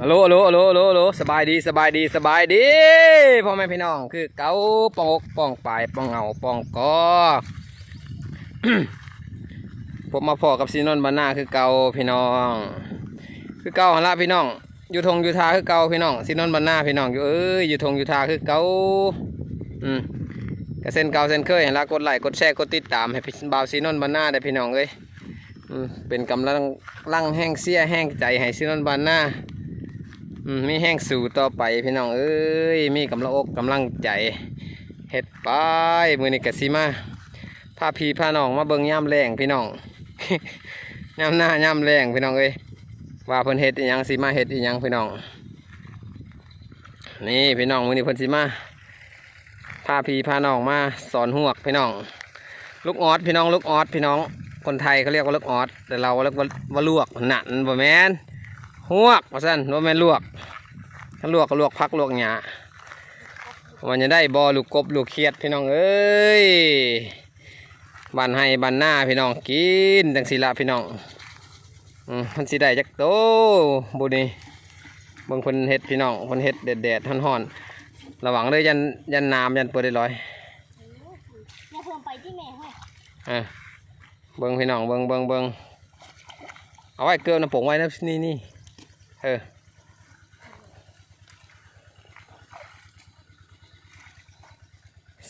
ฮัลโหลฮัลโหลฮัลโหลฮัลโหลฮัลโหลสบายดีสบายดีสบายดีพ่อแม่พี่น้องคือเกาปองอกปองปลายปองเหงาปองกอผมมาพอกับซีนน์บานาคือเกาพี่น้อง คือเกาหันละพี่น้องอยู่ทงอยู่ทาคือเกาพี่น้องซีนน์บานาพี่น้องอยู่เอ้ยอยู่ทงอยู่ทาคือเกาอืมก็เส้นเกาเส้นเคยหันละกดไลค์กดแชร์กดติดตามให้พี่บ่าวซีนน์บานาได้พี่น้องเอ้ย เป็นกำลังลังแห้งเสียแห้งใจให้ซีนนบานนามีแห้งสู่ต่อไปพี่น้องเอ้ยมีกำลังอกกำลังใจเฮ็ดไปมือนี้กสิมาพาพี่พาน้องมาเบิ่งย่ำแรงพี่น้องย่ำหน้าย่ำแรงพี่น้องเอ้ยว่าเพิ่นเฮ็ดอีหยังสิมาเฮ็ดอีหยังพี่น้อง นี่พี่น้องมือนี้เพิ่นสิมาพาพี่พาน้องมาสอนหวกพี่น้อง ลูกออดพี่น้องลูกออดพี่น้อง คนไทยเขาเรียกว่าลูกออดแต่เราเรียกว่าว่าลวกหนันบ่แม่นหวกว่าซั่นว่าแม่นลวกถ้าลวกก็ลวกพักลวกหยาวันจะได้บอลูกกบลูกเขียดพี่น้องเอ้ยบันให้บันหน้าพี่น้องกินจังสีละพี่น้องอืมมันสิได้จักโตบุนี่เบิ่งเพิ่นเฮ็ดพี่น้องเพิ่นเฮ็ดแดดๆฮ้อนๆระวังเลยยันยันน้ำยันเปิดได้ร้อยแม่เพิ่มไปที่แม่ให้อะ เบิ่งพี่น้องเบิ่งเบิ่งเบิ่งเอาไว้เกลือน้ำผงไว้นะนี่นี่เออ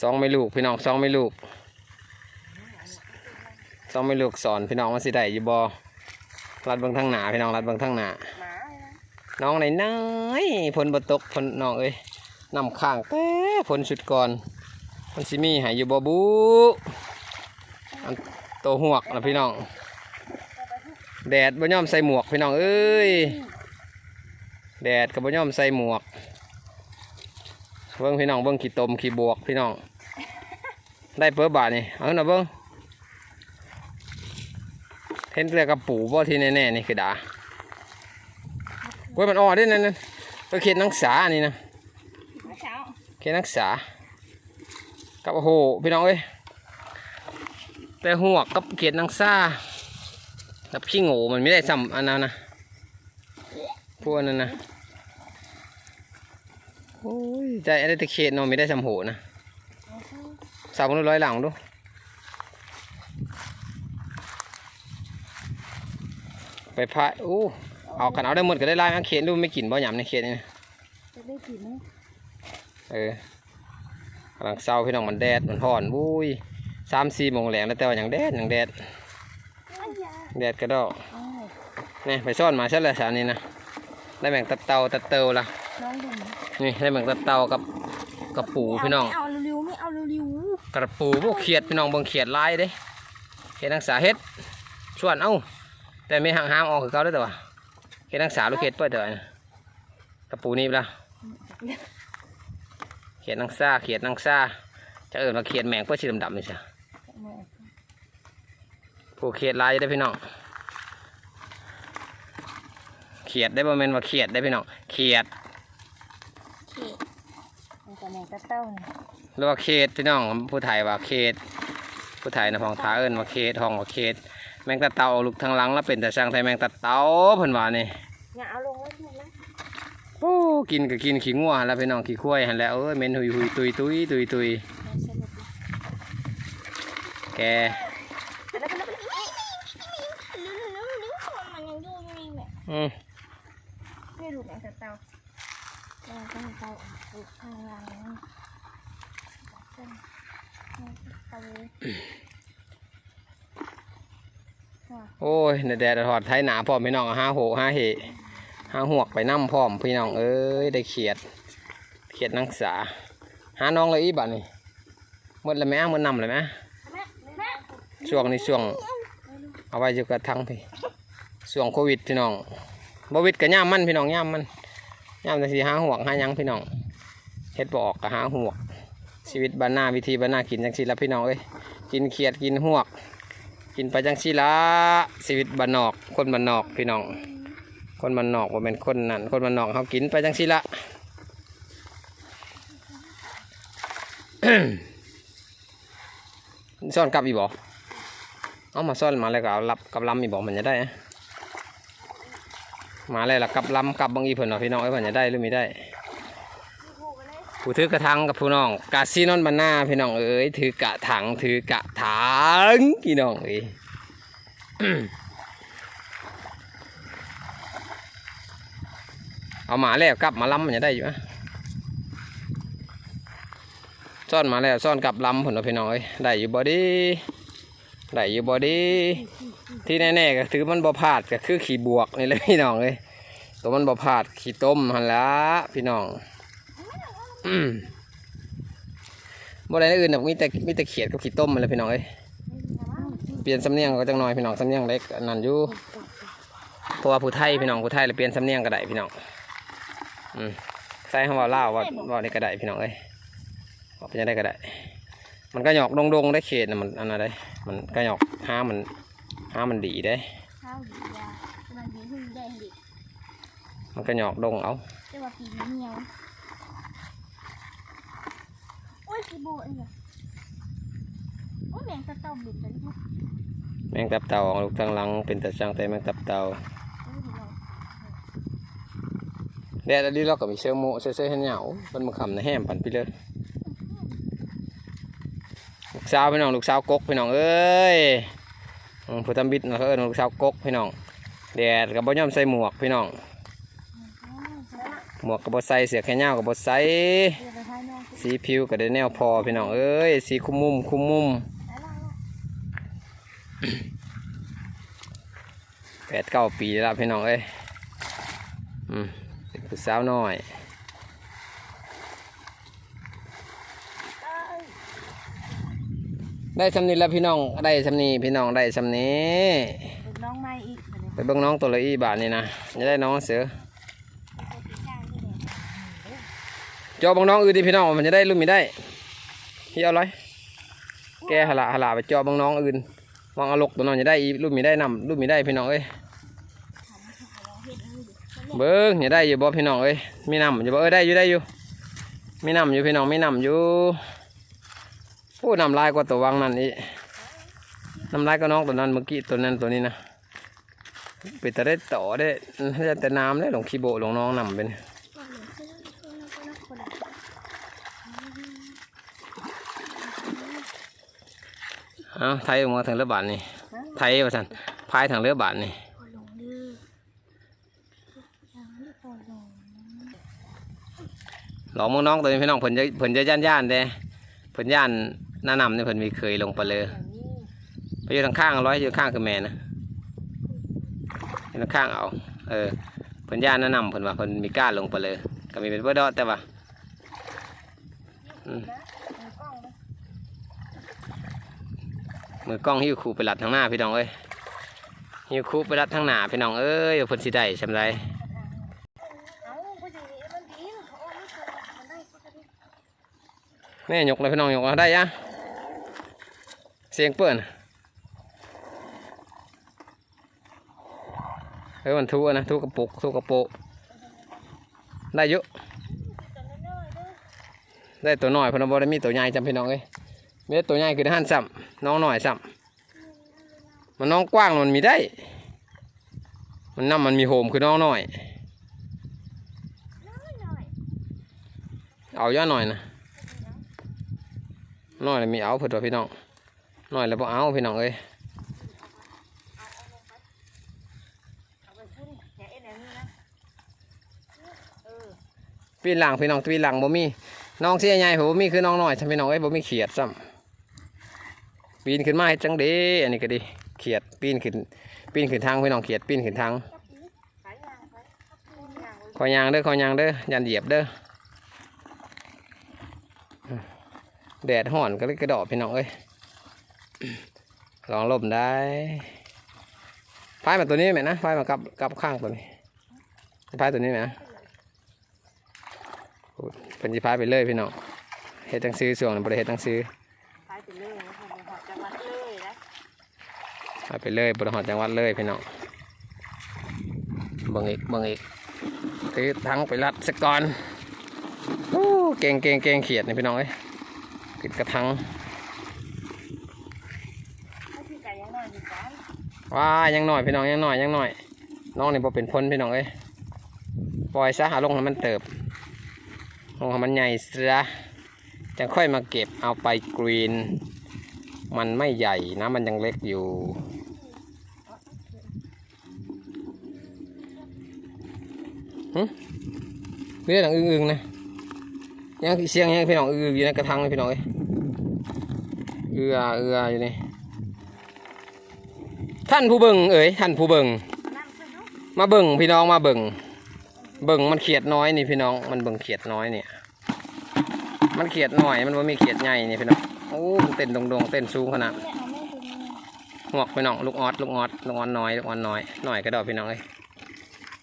สองไม่ลูกพี่น้องสองไม่ลูกสองไม่ลูกสอนพี่น้องว่าสิได้อยู่บอรัดเบิ่งทางหนาพี่น้องรัดเบิ่งทางหนาน้องไหนน้อยฝนบตกฝนน้องเอ้ยนำข้างแต่ฝนสุดก่อนมันสิมีหายอยู่บ่บูอั นโตหวกนะพี่น้อง แดดบ่ยอมใส่หมวกพี่น้องเอ้ย แดดก็บ่ยอมใส่หมวก เบิ่งพี่น้องเบิ่งขี้ตมขี้บวกพี่น้อง ได้เปิ้บาทนี่เอาหน่ะเบิ่งเห็นแต่กระปูบ่ที่แน่ๆนี่คือดาเว้ยมันอ่อนด้วยนั่นนั่นก็เขียนนังสานี่นะเมื่อเช้าเขียนนังสากับโอ้โหพี่น้องเอ้ย แต่หัวกกับเขียนนังซากับขี้โง่มันไม่ได้ซ้ำอันนั้นนะพวกนั้นนะโอ้ยใจอะไรแต่เขียนเนาะไม่ได้ซ้ำโหนะสาวคนร้อยหลังดูไปพายอู้เอากันเอาได้หมดก็ได้ไล่มาเขียนดูไม่กินบ่หยำในเขียนนี่นะจะได้กินไหมเออกำลังเศร้าพี่น้องมันแดดมันห่อนบุ้ย สามสี่โมงแรงแล้วแต่ว่าอย่างแดดอย่างแดดอ้ยาแดดกระดอกอ้าวนี่ไปซ่อนมาใช่เลยสารนี้นะได้แบ่งตัดเตาตัดเตาละน้องดูนะนี่ได้แบ่งตัดเตากับกับปูพี่น้องไม่เอาเร็วๆไม่เอาเร็วกระปูพวกเขียดพี่น้องเบิ่งเขียดลายเด้เขียดนังสาเฮ็ดชวนเอ้าแต่ไม่ห่างห้ามออกคือเขาได้อแต่ว่าเขียดนังสาลูกเขียดเปิดเถอะกระปูนี่ละเขียดนังซาเขียดนังซาจะเอิญว่าเขียดแมงเพื่อสีดำๆนี่ใช่ๆ ผูกเขียดลายได้พี่น้องเขียดได้บ่แม่นว่าเขียดได้พี่น้องเขียดมันจะแมงกระเต้าเนี่ยหรือว่าเขตพี่น้องผู้ไทยว่าเขตผู้ไทยนะพองท้าเอิ้นว่าเขตห้องว่าเขตแมงตะเต่าลูกทางหลังแล้วเป็นแต่ช่างไทยแมงตะเต่าเพิ่นว่านี่อย่าเอาลงไว้ถูกนะโอ้กินก็กินขี้งัวหั่นแหล้วพี่น้องขี้ควายหันแหล้วเอ้ยเหม็นหุยหุยตุยตุยตุยตุย มันยังอยู่อยู่นี่แม่อืมไม่ดูแมงกระเตาแมงกระเตาอยู่ข้างล่างนี่แมงกระเตาโอ้ยแดดถอดไทยหนาพร้อมพี่น้องห้าโหห้าเหห้าหวกไปน้ำพร้อมพี่น้องเอ้ยได้เขียด เขียดนังสาหาน้องเลยอีบัดนี่หมดแล้วไหมหมดนำเลยไหม ช่วงนี้ช่วง เอาไว้อยู่กับทั้งพี่ช่วงโควิดพี่น้องบวิดกับย่ามมันพี่น้องย่ามมันย่ามแต่สีหาหวกหายังพี่น้องเฮ็ดบอกกับหาหวก ชีวิตบ้านหน้าวิธีบ้านหน้ากินจังสีละพี่น้องเอ้ยกินเขียดกินหวก กินไปจังสีละชีวิตบ้านนอก คนบ้านนอกพี่น้อง คนบ้านนอกว่าเป็นคนนั่นคนบ้านนอกเขากินไปจังสีละซ่อนกลับอีบ่ เอามาซ่อนมาแล้วก็เอารับกับลำอีบ่มันจะได้ มาแล้วล่ะกับลำกับบางอีเพิ่นเนาะพี่น้องเอ้ยเพิ่นจะได้หรือไม่ได้ผู้ถือกระถังกับผู้น้องกาซีนอนบันหน้าพี่น้องเอ้ยถือกระถังถือกระถังพี่น้องเอ้ยเอามาแล้วกลับมาลำมันจะได้อยู่นะซ่อนมาแล้วซ่อนกลับลำผลพี่น้องเอ้ยได้อยู่บอดี้ ได้อยู่บอดี้ที่แน่ๆก็ถือมันบ่พลาดก็คือขี่บวกนี่เลยพี่น้องเอ้ยตัวมันบ่พลาดขี่ต้มหันละพี่น้องอืมบ่ได้อื่นหรอกมีแต่มีแต่เขียดกับขี้ต้มมันเลยพี่น้องเอ้ยเปลี่ยนสำเนียงก็จังหน่อยพี่น้องสำเนียงเล็กนนั้นอยู่เพราะว่าผู้ไทยพี่น้องผู้ไทยเลยเปลี่ยนสำเนียงก็ได้พี่น้องอืมใส่คำว่าลาว่าว่าได้ก็ได้พี่น้องเอ้ยเป็นยังได้ก็ได้ มันก็หยอกดงๆได้เขตนะมันอันนั้นได้มันก็หยอกห้ามันห้ามันดีได้ข้าวดียามันดีขึ้นได้ดิมันก็หยอกดงเอาแต่ว่าปีนี้เหนียวโอ้ยสิโบเอ้ยโอ้ยแมงตะเต่าบิดไปลูกแมงตับเต่าออกลูกทางหลังเป็นแต่ช่างแต่แมงตับเต่าโอ้ยเราแดดอันนี้เราก็มีเสื้อโมเสื้อเสื้อให้เหงามันมาขำในแห้มปันไปเลยลูก สาวพี่น้องลูกสาวกกพี่น้องเอ้ยผู้ทำบิดนะเขาเอิ้นลูกสาวกกพี่น้องแดดกับบ่ยอมใส่หมวกพี่น้องหมวกกับบ่ใส่เสื้อแขนยากับบ่ใส่เดี๋ยวไปทายน้องสีผิวก็ได้แนวพอพี่น้องเอ้ยสีคุมมุมคุมมุมแล้วล่ะแปดเก้าปีแล้วพี่น้องเอ้ยอืมเป็นผู้สาวน้อย ได้สำนีแล้วพี่น้องได้สำนีพี่น้องได้สำนีเป็นน้องไม้อีกเดี๋ยวไปเบิ่งน้องตัวละอีบาทนี่นะจะได้น้องเสือไปติดข้างที่ไหนจอเบังน้องอื่นดิพี่น้องมันจะได้รุ่นมีได้เฮียเอาไรแกหละหละไปจอเบังน้องอื่นวางเอาลกตัวน้องจะได้อีรุ่นมีได้นำรุ่นมีได้พี่น้องเอ้ยเบิ้งอย่าได้อยู่บ่พี่น้องเอ้ยมีนำอยู่บ่เอ้ยได้อยู่ได้อยู่มีนำอยู่พี่น้องมีนำอยู่โอ้นำลายกว่าตัววางนั่นอีกนำลายก็น้องตัวนั้นเมื่อกี้ตัวนั้นตัวนี้นะไปแต่ได้ต่อได้แต่น้ำได้หลงคีโบหลงน้องนำเป็นเอาไทยออกมาทางเรือบาทนี่ไทยว่าสันพายทางเรือบาทนี่พอลงดื้อยังไม่พองหลอกมึงน้องตัวนี้พี่น้องเพิ่นจะเพิ่นจะย่านย่านเด้เพิ่นย่าน หน้านำนี่เพิ่นมีเคยลงไปเลยอย่างนี้ไปอยู่ทางข้างร้อยอยู่ข้างคือแม่นะอยู่ทางข้างเอาเออเพิ่นย่านหน้านำเพิ่นว่าเพิ่นมีกล้าลงไปเลยก็มีเป็นเพื่อดอแต่ว่าม,มือกล้องนะมือกล้องหิ้วคู่ไปรัดทางหน้าพี่น้องเอ้ยหิ้วคู่ไปรัดทางหน้าพี่น้องเอ้ยเพิ่นสิได้สำไรเอาผู้หญิงนี่มันดีเขาเอาไม่เจอมันได้ก็ได้แม่ยกเลยพี่น้องยกเอาได้ยัง เสียงเปิดเฮ้ยมันทุกนะทุกกระปุกทุกกระโปะได้เยอะได้ตัวหน้อยพนบได้มีตัวใหญ่จำพี่น้องเอ้ยมีต่ตัวใหญ่คือหันซ้ำน้องหน้อยซ้ำมันน้องกว้างมันมีได้ มันน้ำมันมีโฮมคือน้องน้อยน้อยเอาย่อหน่อยนะหน้อยมีเอาเพื่อพี่น้อง หน้อยแล้วพอเอาพี่น้องเอ้ยเอาไปขึ้นอย่าเอ็นอย่างนี้นหลังพี่น้องปีนหลังบ่มีน้องเสียใหญ่ผมบ่มีคือน้องหน้อยใช่พี่น้องเอ้ยบ่มีเขียดซ้ำปีนขึ้นมาให้จังเด้อันนี้ก็ดีเขียดปีนขึ้นปีนขึ้นทางพี่น้องเขียดปีนขึ้นทางขายยางไปขายยางไว้คอยางเด้อคอยางเด้อยันเหยียบเด้อแดดห่อนก็เลยกระดอกพี่น้องเอ้ย ลองลมได้พายมาตัวนี้ไหมนะพายมากับกับข้างตัวนี้พายตัวนี้ไหมนะโอ้ยเป็นจีพายไปเลยพี่น้องเฮ็ดตั้งซื้อส่วงบริเฮ็ดตั้งซื้อขายไปเลยนะคะหอดจังหวัดเลยนะพายไปเลยบริหารจังหวัดเลยพี่น้องเบิ่งอีกเบิ่งอีกคือทั้งไปรัดสกก่อนโอ้เก่งเก่งเก่งเขียดนี่พี่น้องเอ้ยติดกระทัง ถ้าที่ไก่ยังน้อยอยู่กัน ว้ายังหน่อยพี่น้องยังหน่อยยังหน่อย น้องนี่บ่เป็นพ้นพี่น้องเอ้ยปล่อยซะหาลงให้มันเติบลงให้มันใหญ่เสียจะค่อยมาเก็บเอาไปกรีน มันไม่ใหญ่นะมันยังเล็กอยู่เรื่องอึ้งๆนะยังเสียงยังพี่น้องอึ้งอยู่ในกระทังเลยพี่น้องเอ้ยเอือเอืออยู่นี่ ท่านผู้เบิ่งเอ๋ยท่านผู้เบิ่งน้ำขึ้นเนาะมาเบิ่งพี่น้องมาเบิ่งเบิ่งมันเขียดน้อยนี่พี่น้องมันเบิ่งเขียดน้อยเนี่ย มันเขียดน้อยมันว่ามีเขียดใหญ่นี่พี่น้องโอ้มันเต้นดงๆเต้นสูงขนาดแม่เอาแม่ดูนี่หวกพี่น้องลูกออดลูกออดลูกออดน้อยลูกออดน้อยหน่อยกระดอนพี่น้องเอ้ย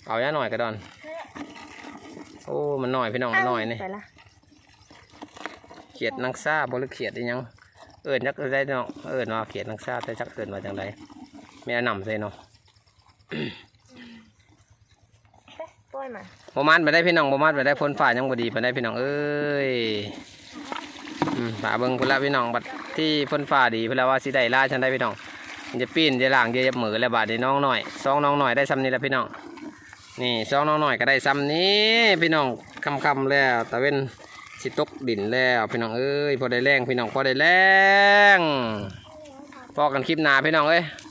เอาย่าหน่อยกระดอนโอ้มันหน่อยพี่น้องมันหน่อยนี่ไปละเขียดนางซาบ่หรือเขียดอีหยังเอิ้นจักได้เนาะเอิ้นว่าเขียดนางซาแต่จักเอิ้นว่าจังได แม่นำใส่เนาะเอ๊ะปล่อยมันบ่มันไปได้พี่น้องบ่มันไปได้พ้นฟ้ายังบ่ดีไปได้พี่น้องเอ้ยอืมฝาเบิ่งพุ่นละพี่น้องบัดที่พ้นฟ้าดีเพิ่นละว่าสิได้ล่าฉันได้พี่น้องมันจะปีนจะล่างจะยับมือแล้วบาดนี้น้องหน่อยสองน้องหน่อยได้ซ้ำนี้แล้วพี่น้องนี่สองน้องหน่อยก็ได้ซ้ำนี้พี่น้องคำๆแล้วตะเว้นสิตกดินแล้วพี่น้องเอ้ยพอได้แรงพี่น้องพอได้แรงพอกันคลิปหน้าพี่น้องเอ้ยเ